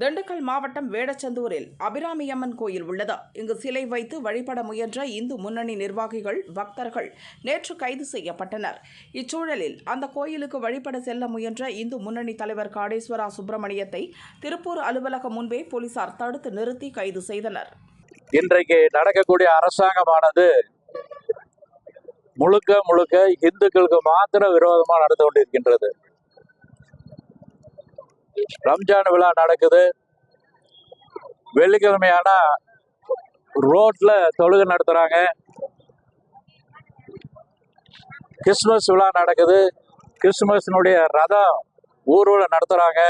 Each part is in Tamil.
திண்டுக்கல் மாவட்டம் வேடச்சந்தூரில் அபிராமியம்மன் கோயில் உள்ளது. இங்கு சிலை வைத்து வழிபட முயன்ற இந்து முன்னணி நிர்வாகிகள் பக்தர்கள் நேற்று கைது செய்யப்பட்டனர். இச்சூழலில் அந்த கோயிலுக்கு வழிபட செல்ல முயன்ற இந்து முன்னணி தலைவர் காடேஸ்வரா சுப்பிரமணியத்தை திருப்பூர் அலுவலகம் முன்பே போலீசார் தடுத்து நிறுத்தி கைது செய்தனர். இன்றைக்கு நடக்கக்கூடிய அரசாங்கமானது முழுக்க முழுக்க இந்துக்களுக்கு மாத்திர விரோதமாக நடந்து கொண்டிருக்கின்றது. ரம்ஜான் விழா நடக்குது. வெள்ளிக்கிழமையான ரோட்ல தொழுகை நடத்துறாங்க. கிறிஸ்மஸ் விழா நடக்குது. கிறிஸ்துமஸ்னுடைய ரதம் ஊர்வலம் நடத்துறாங்க.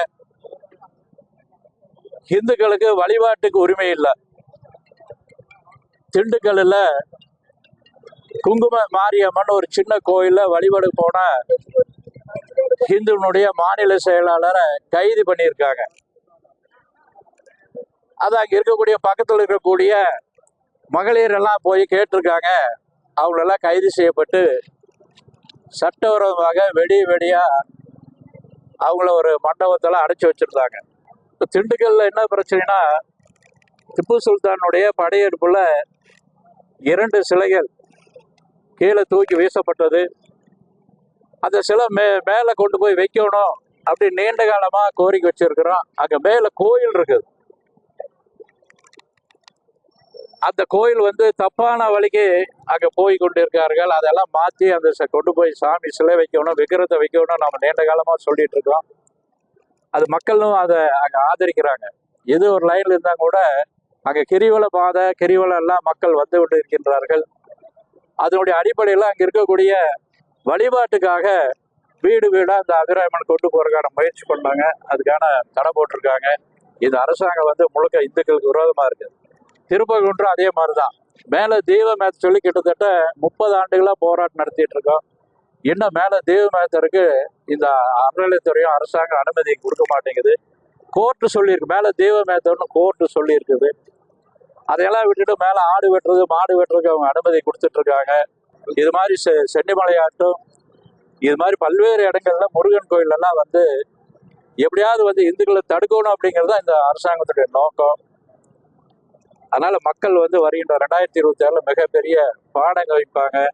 இந்துக்களுக்கு வழிபாட்டுக்கு உரிமை இல்லை. திண்டுக்கல்லில் குங்கும மாரியம்மன் ஒரு சின்ன கோயிலில் வழிபாடு போன ஹிந்துனுடைய மாநில செயலாளரை கைது பண்ணியிருக்காங்க. அது அங்கே இருக்கக்கூடிய பக்கத்தில் இருக்கக்கூடிய மகளிர் எல்லாம் போய் கேட்டிருக்காங்க. அவங்களெல்லாம் கைது செய்யப்பட்டு சட்டவிரோதமாக வெடி வெடியாக அவங்கள ஒரு மண்டபத்தில் அடைச்சி வச்சிருந்தாங்க. இப்போ திண்டுக்கல்ல என்ன பிரச்சனைனா திப்பு சுல்தானுடைய படையெடுப்பில் இரண்டு சிலைகள் கீழே தூக்கி வீசப்பட்டது. அந்த சிலை மே மேலே கொண்டு போய் வைக்கணும் அப்படி நீண்ட காலமாக கோரிக்கை வச்சிருக்கிறோம். அங்கே மேலே கோயில் இருக்குது. அந்த கோயில் வந்து தப்பான வழிக்கு அங்கே போய் கொண்டு இருக்கார்கள் அதெல்லாம் மாற்றி அந்த ச- கொண்டு போய் சாமி சிலை வைக்கணும் விக்கிரத்தை வைக்கணும் நம்ம நீண்ட காலமாக சொல்லிட்டு இருக்கோம். அது மக்களும் அதை அங்கே ஆதரிக்கிறாங்க. எது ஒரு லைன்ல இருந்தால் கூட அங்கே கிரிவல பாதை கிரிவலம் எல்லாம் மக்கள் வந்து கொண்டு இருக்கின்றார்கள் அதனுடைய அடிப்படையில் அங்கே இருக்கக்கூடிய வழிபாட்டுக்காக வீடு வீடா அந்த அபிராமன் கொண்டு போறதுக்கான முயற்சி பண்ணாங்க. அதுக்கான தடை போட்டிருக்காங்க. இது அரசாங்கம் வந்து முழுக்க இந்துக்களுக்கு விரோதமா இருக்கு. திருப்பகுன்றம் அதே மாதிரிதான். மேல தீபமேத்த சொல்லி கிட்டத்தட்ட முப்பது ஆண்டுகளா போராட்டம் நடத்திட்டு இருக்கோம். இன்னும் மேல தீபமேத்தருக்கு இந்த அறநிலையத்துறையும் அரசாங்கம் அனுமதி கொடுக்க மாட்டேங்குது. கோர்ட்டு சொல்லியிருக்கு. மேல தீபமேத்தர்னு கோர்ட்டு சொல்லியிருக்குது. அதையெல்லாம் விட்டுட்டு மேல ஆடு வெட்டுறது மாடு வெட்டுறதுக்கு அவங்க அனுமதி கொடுத்துட்டு இருக்காங்க. இது மாதிரி செ- சென்னிமலையாட்டும் இது மாதிரி பல்வேறு இடங்கள்ல முருகன் கோயிலெல்லாம் வந்து எப்படியாவது வந்து இந்துக்களை தடுக்கணும் அப்படிங்கிறது தான் இந்த அரசாங்கத்துடைய நோக்கம். அதனால மக்கள் வந்து வருகின்ற ரெண்டாயிரத்தி இருபத்தி ஆறுல மிகப்பெரிய பாடங்க வைப்பாங்க.